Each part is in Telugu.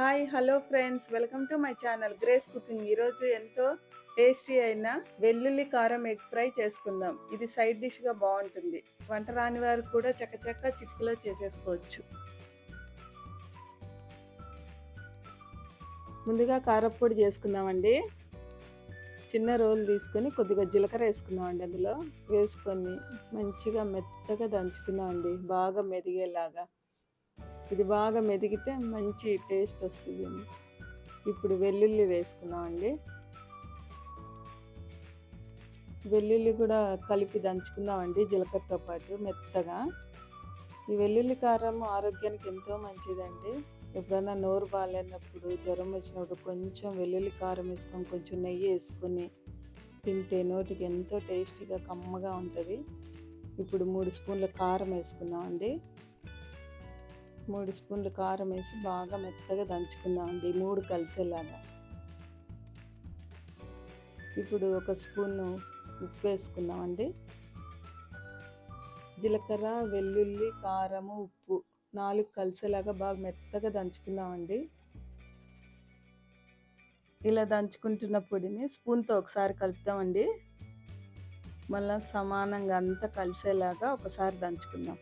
Hi hello friends. Welcome to my channel Grace cooking. ఈరోజు ఎంతో టేస్టీ అయిన వెల్లుల్లి కారం ఎగ్ ఫ్రై చేసుకుందాం. ఇది సైడ్ డిష్గా బాగుంటుంది. వంట రాని వారు కూడా చక్కచక్క చిటికలో చేసేసుకోవచ్చు. ముందుగా కారప్పొడి చేసుకుందామండి. చిన్న రోలు తీసుకొని కొద్దిగా జీలకర్ర వేసుకుందామండి అందులో. వేసుకొని మంచిగా మెత్తగా దంచుకుందామండి. బాగా మెదిగేలాగా. ఇది బాగా మెదిగితే మంచి టేస్ట్ వస్తుంది. ఇప్పుడు వెల్లుల్లి వేసుకుందామండి వెల్లుల్లి కూడా కలిపి దంచుకుందామండి జీలకర్రతో పాటు మెత్తగా. ఈ వెల్లుల్లి కారం ఆరోగ్యానికి ఎంతో మంచిదండి. ఎప్పుడైనా నోరు బాగాలేనప్పుడు జ్వరం వచ్చినప్పుడు కొంచెం వెల్లుల్లి కారం వేసుకొని కొంచెం నెయ్యి వేసుకొని తింటే నోటికి ఎంతో టేస్టీగా కమ్మగా ఉంటుంది. ఇప్పుడు మూడు స్పూన్ల కారం వేసుకుందామండి. మూడు స్పూన్లు కారం వేసి బాగా మెత్తగా దంచుకుందామండి మూడు కలిసేలాగా. ఇప్పుడు ఒక స్పూన్ ఉప్పు వేసుకుందామండి. జీలకర్ర వెల్లుల్లి కారము ఉప్పు నాలుగు కలిసేలాగా బాగా మెత్తగా దంచుకుందామండి. ఇలా దంచుకుంటున్న పొడిని స్పూన్తో ఒకసారి కలుపుతామండి. మళ్ళీ సమానంగా అంతా కలిసేలాగా ఒకసారి దంచుకుందాం.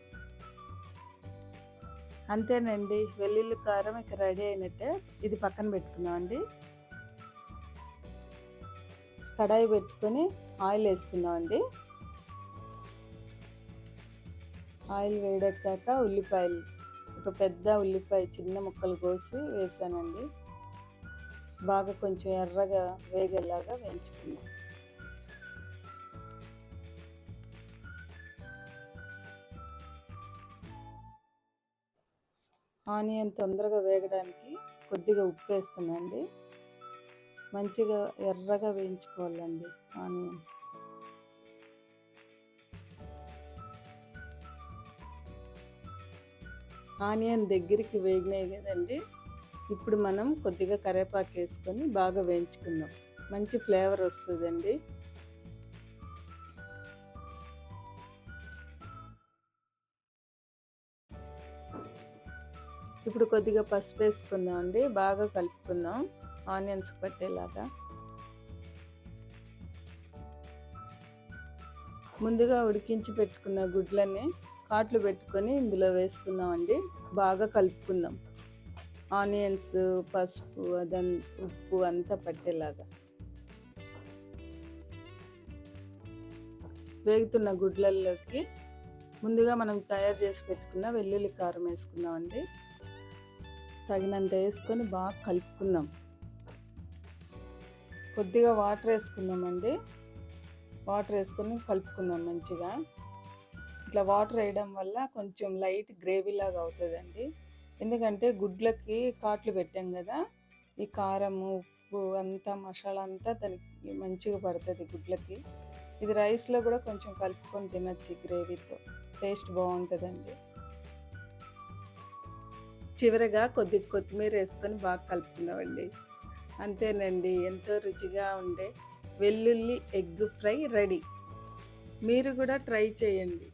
అంతేనండి. వెల్లుల్లి కారం ఇక రెడీ అయినట్టే ఇది పక్కన పెట్టుకుందాం అండి కడాయి పెట్టుకొని ఆయిల్ వేసుకుందాం అండి ఆయిల్ వేడెక్కాక ఉల్లిపాయలు ఒక పెద్ద ఉల్లిపాయ చిన్న ముక్కలు కోసి వేసానండి. బాగా కొంచెం ఎర్రగా వేగేలాగా వేయించుకున్నాను ఆనియన్ తొందరగా వేగడానికి కొద్దిగా ఉప్పు వేస్తున్నాండి మంచిగా ఎర్రగా వేయించుకోవాలండి ఆనియన్. ఆనియన్ దగ్గరికి వేగినాయి కదండి. ఇప్పుడు మనం కొద్దిగా కరివేపాకు వేసుకొని బాగా వేయించుకుందాం. మంచి ఫ్లేవర్ వస్తుందండి. ఇప్పుడు కొద్దిగా పసుపు వేసుకుందాం అండి బాగా కలుపుకుందాం. ఆనియన్స్ పట్టేలాగా. ముందుగా ఉడికించి పెట్టుకున్న గుడ్లని కాట్లు పెట్టుకొని ఇందులో వేసుకుందామండి. బాగా కలుపుకుందాం. ఆనియన్స్ పసుపు అదన్ ఉప్పు అంతా పట్టేలాగా. వేగుతున్న గుడ్లల్లోకి ముందుగా మనం తయారు చేసి పెట్టుకున్న వెల్లుల్లి కారం వేసుకుందామండి. తగినంత వేసుకొని బాగా కలుపుకున్నాం కొద్దిగా వాటర్ వేసుకున్నామండి వాటర్ వేసుకొని కలుపుకున్నాం మంచిగా. ఇట్లా వాటర్ వేయడం వల్ల కొంచెం లైట్ గ్రేవీ లాగా అవుతుందండి. ఎందుకంటే గుడ్లకి కాట్లు పెట్టాం కదా ఈ కారము ఉప్పు అంతా మసాలా అంతా దానికి మంచిగా పడుతుంది గుడ్లకి. ఇది రైస్లో కూడా కొంచెం కలుపుకొని తినచ్చు గ్రేవీతో. టేస్ట్ బాగుంటుందండి. చివరిగా కొద్ది కొత్తిమీర వేసుకొని బాగా కలుపుకున్నామండి. అంతేనండి ఎంతో రుచిగా ఉండే వెల్లుల్లి ఎగ్ ఫ్రై రెడీ. మీరు కూడా ట్రై చేయండి.